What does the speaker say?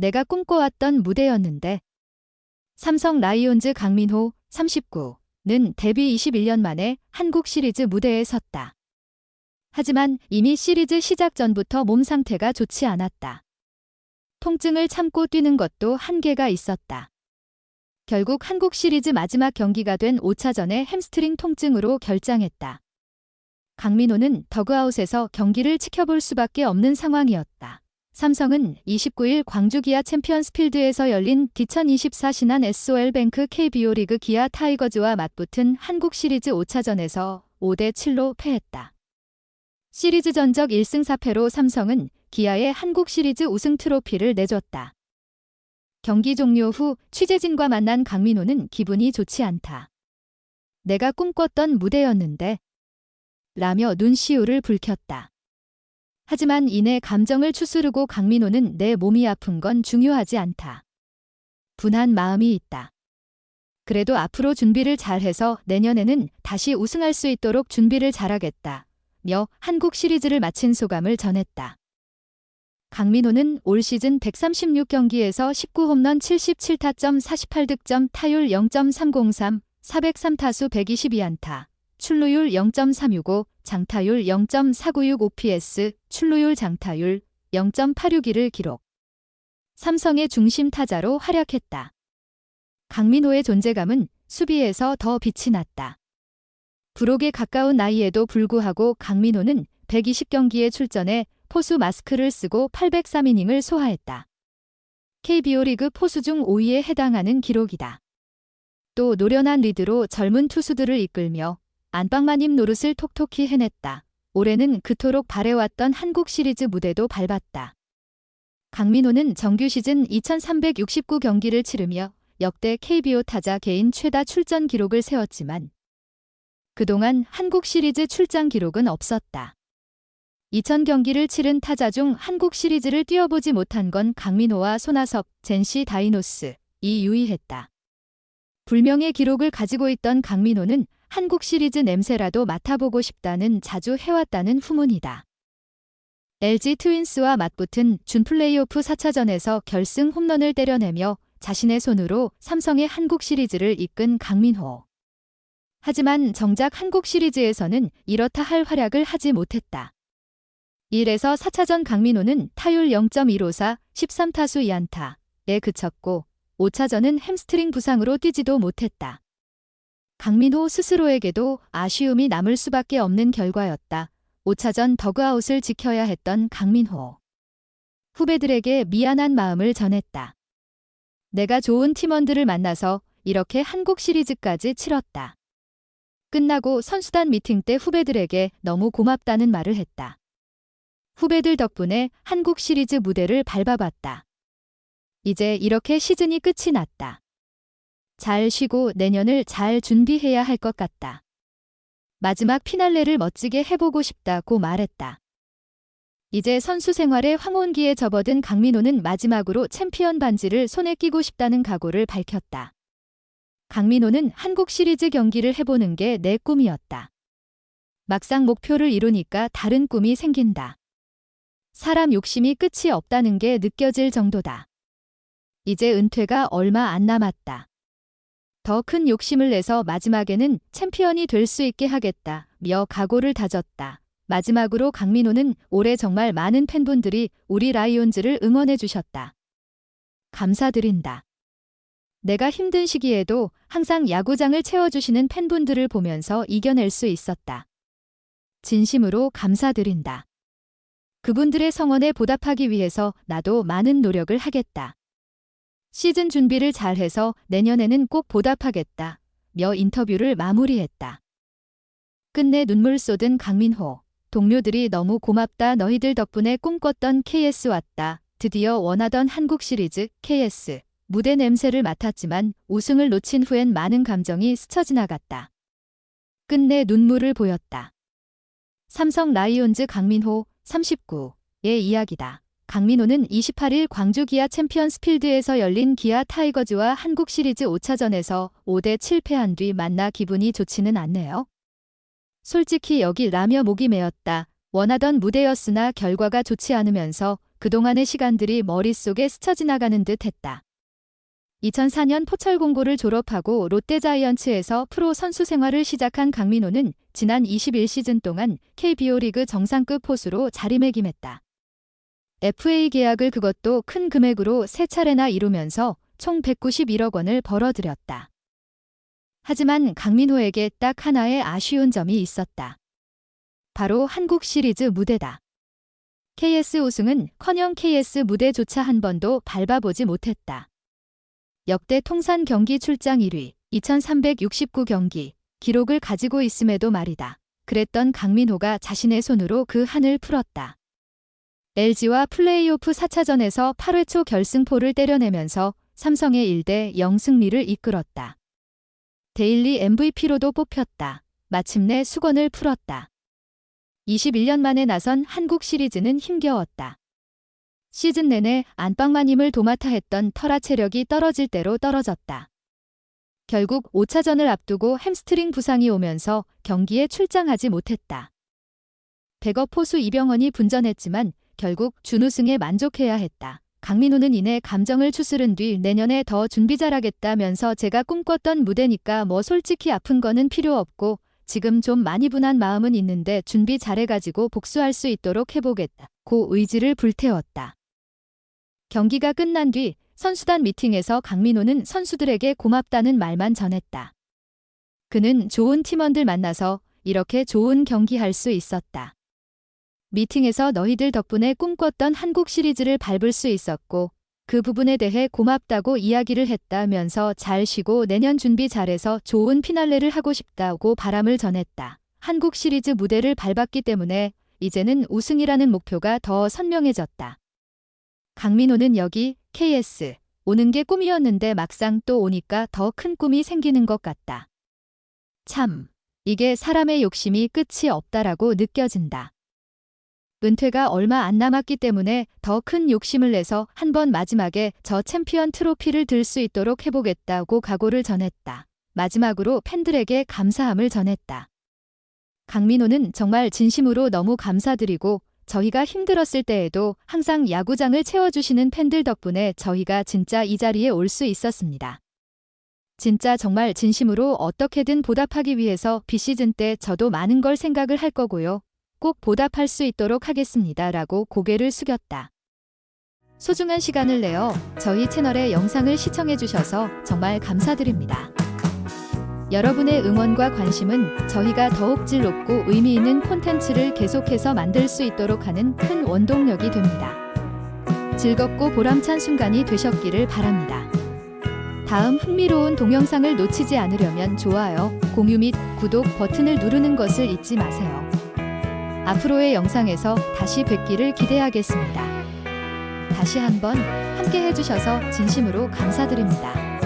내가 꿈꿔왔던 무대였는데. 삼성 라이온즈 강민호 39는 데뷔 21년 만에 한국 시리즈 무대에 섰다. 하지만 이미 시리즈 시작 전부터 몸 상태가 좋지 않았다. 통증을 참고 뛰는 것도 한계가 있었다. 결국 한국 시리즈 마지막 경기가 된 5차전에 햄스트링 통증으로 결장했다. 강민호는 더그아웃에서 경기를 지켜볼 수밖에 없는 상황이었다. 삼성은 29일 광주 기아 챔피언스 필드에서 열린 2024 신한 SOL뱅크 KBO 리그 기아 타이거즈와 맞붙은 한국 시리즈 5차전에서 5대 7로 패했다. 시리즈 전적 1승 4패로 삼성은 기아의 한국 시리즈 우승 트로피를 내줬다. 경기 종료 후 취재진과 만난 강민호는 기분이 좋지 않다. 내가 꿈꿨던 무대였는데 라며 눈시울을 붉혔다. 하지만 이내 감정을 추스르고 강민호는 내 몸이 아픈 건 중요하지 않다. 분한 마음이 있다. 그래도 앞으로 준비를 잘해서 내년에는 다시 우승할 수 있도록 준비를 잘하겠다. 며 한국 시리즈를 마친 소감을 전했다. 강민호는 올 시즌 136경기에서 19홈런 77타점 48득점 타율 0.303, 403타수 122안타, 출루율 0.365, 장타율 0.496 OPS, 출루율 장타율 0.861을 기록. 삼성의 중심 타자로 활약했다. 강민호의 존재감은 수비에서 더 빛이 났다. 부록에 가까운 나이에도 불구하고 강민호는 120경기에 출전해 포수 마스크를 쓰고 803이닝을 소화했다. KBO 리그 포수 중 5위에 해당하는 기록이다. 또 노련한 리드로 젊은 투수들을 이끌며 안방마님 노릇을 톡톡히 해냈다. 올해는 그토록 바래왔던 한국 시리즈 무대도 밟았다. 강민호는 정규 시즌 2369 경기를 치르며 역대 KBO 타자 개인 최다 출전 기록을 세웠지만 그동안 한국 시리즈 출장 기록은 없었다. 2000 경기를 치른 타자 중 한국 시리즈를 뛰어보지 못한 건 강민호와 손아섭, 젠시 다이노스, 이 유의했다. 불명의 기록을 가지고 있던 강민호는 한국 시리즈 냄새라도 맡아보고 싶다는 자주 해왔다는 후문이다. LG 트윈스와 맞붙은 준 플레이오프 4차전에서 결승 홈런을 때려내며 자신의 손으로 삼성의 한국 시리즈를 이끈 강민호. 하지만 정작 한국 시리즈에서는 이렇다 할 활약을 하지 못했다. 1에서 4차전 강민호는 타율 0.154, 13타수 2안타에 그쳤고 5차전은 햄스트링 부상으로 뛰지도 못했다. 강민호 스스로에게도 아쉬움이 남을 수밖에 없는 결과였다. 5차전 더그아웃을 지켜야 했던 강민호. 후배들에게 미안한 마음을 전했다. 내가 좋은 팀원들을 만나서 이렇게 한국 시리즈까지 치렀다. 끝나고 선수단 미팅 때 후배들에게 너무 고맙다는 말을 했다. 후배들 덕분에 한국 시리즈 무대를 밟아봤다. 이제 이렇게 시즌이 끝이 났다. 잘 쉬고 내년을 잘 준비해야 할 것 같다. 마지막 피날레를 멋지게 해보고 싶다고 말했다. 이제 선수 생활의 황혼기에 접어든 강민호는 마지막으로 챔피언 반지를 손에 끼고 싶다는 각오를 밝혔다. 강민호는 한국 시리즈 경기를 해보는 게 내 꿈이었다. 막상 목표를 이루니까 다른 꿈이 생긴다. 사람 욕심이 끝이 없다는 게 느껴질 정도다. 이제 은퇴가 얼마 안 남았다. 더 큰 욕심을 내서 마지막에는 챔피언이 될 수 있게 하겠다. 며 각오를 다졌다. 마지막으로 강민호는 올해 정말 많은 팬분들이 우리 라이온즈를 응원해 주셨다. 감사드린다. 내가 힘든 시기에도 항상 야구장을 채워주시는 팬분들을 보면서 이겨낼 수 있었다. 진심으로 감사드린다. 그분들의 성원에 보답하기 위해서 나도 많은 노력을 하겠다. 시즌 준비를 잘해서 내년에는 꼭 보답하겠다. 며 인터뷰를 마무리했다. 끝내 눈물 쏟은 강민호. 동료들이 너무 고맙다 너희들 덕분에 꿈꿨던 KS 왔다. 드디어 원하던 한국 시리즈 KS. 무대 냄새를 맡았지만 우승을 놓친 후엔 많은 감정이 스쳐 지나갔다. 끝내 눈물을 보였다. 삼성 라이온즈 강민호 39의 이야기다. 강민호는 28일 광주 기아 챔피언스 필드에서 열린 기아 타이거즈와 한국 시리즈 5차전에서 5대 7패한 뒤 만나 기분이 좋지는 않네요. 솔직히 여기 라며 목이 메었다. 원하던 무대였으나 결과가 좋지 않으면서 그동안의 시간들이 머릿속에 스쳐 지나가는 듯 했다. 2004년 포철공고를 졸업하고 롯데자이언츠에서 프로 선수 생활을 시작한 강민호는 지난 21시즌 동안 KBO 리그 정상급 포수로 자리매김했다. FA 계약을 그것도 큰 금액으로 세 차례나 이루면서 총 191억 원을 벌어들였다. 하지만 강민호에게 딱 하나의 아쉬운 점이 있었다. 바로 한국 시리즈 무대다. KS 우승은 커녕 KS 무대조차 한 번도 밟아보지 못했다. 역대 통산 경기 출장 1위, 2369경기, 기록을 가지고 있음에도 말이다. 그랬던 강민호가 자신의 손으로 그 한을 풀었다. LG와 플레이오프 4차전에서 8회 초 결승포를 때려내면서 삼성의 1대 0 승리를 이끌었다. 데일리 MVP로도 뽑혔다. 마침내 수건을 풀었다. 21년 만에 나선 한국 시리즈는 힘겨웠다. 시즌 내내 안방마님을 도맡아 했던 터라 체력이 떨어질 대로 떨어졌다. 결국 5차전을 앞두고 햄스트링 부상이 오면서 경기에 출장하지 못했다. 백업 포수 이병헌이 분전했지만 결국 준우승에 만족해야 했다. 강민호는 이내 감정을 추스른 뒤 내년에 더 준비 잘하겠다면서 제가 꿈꿨던 무대니까 뭐 솔직히 아픈 거는 필요 없고 지금 좀 많이 분한 마음은 있는데 준비 잘해가지고 복수할 수 있도록 해보겠다. 고 의지를 불태웠다. 경기가 끝난 뒤 선수단 미팅에서 강민호는 선수들에게 고맙다는 말만 전했다. 그는 좋은 팀원들 만나서 이렇게 좋은 경기할 수 있었다. 미팅에서 너희들 덕분에 꿈꿨던 한국 시리즈를 밟을 수 있었고 그 부분에 대해 고맙다고 이야기를 했다면서 잘 쉬고 내년 준비 잘해서 좋은 피날레를 하고 싶다고 바람을 전했다. 한국 시리즈 무대를 밟았기 때문에 이제는 우승이라는 목표가 더 선명해졌다. 강민호는 여기 KS 오는 게 꿈이었는데 막상 또 오니까 더 큰 꿈이 생기는 것 같다. 참, 이게 사람의 욕심이 끝이 없다라고 느껴진다. 은퇴가 얼마 안 남았기 때문에 더 큰 욕심을 내서 한 번 마지막에 저 챔피언 트로피를 들 수 있도록 해보겠다고 각오를 전했다. 마지막으로 팬들에게 감사함을 전했다. 강민호는 정말 진심으로 너무 감사드리고 저희가 힘들었을 때에도 항상 야구장을 채워주시는 팬들 덕분에 저희가 진짜 이 자리에 올 수 있었습니다. 진짜 정말 진심으로 어떻게든 보답하기 위해서 비시즌 때 저도 많은 걸 생각을 할 거고요. 꼭 보답할 수 있도록 하겠습니다. 라고 고개를 숙였다. 소중한 시간을 내어 저희 채널의 영상을 시청해 주셔서 정말 감사드립니다. 여러분의 응원과 관심은 저희가 더욱 질 높고 의미 있는 콘텐츠를 계속해서 만들 수 있도록 하는 큰 원동력이 됩니다. 즐겁고 보람찬 순간이 되셨기를 바랍니다. 다음 흥미로운 동영상을 놓치지 않으려면 좋아요, 공유 및 구독 버튼을 누르는 것을 잊지 마세요. 앞으로의 영상에서 다시 뵙기를 기대하겠습니다. 다시 한번 함께 해주셔서 진심으로 감사드립니다.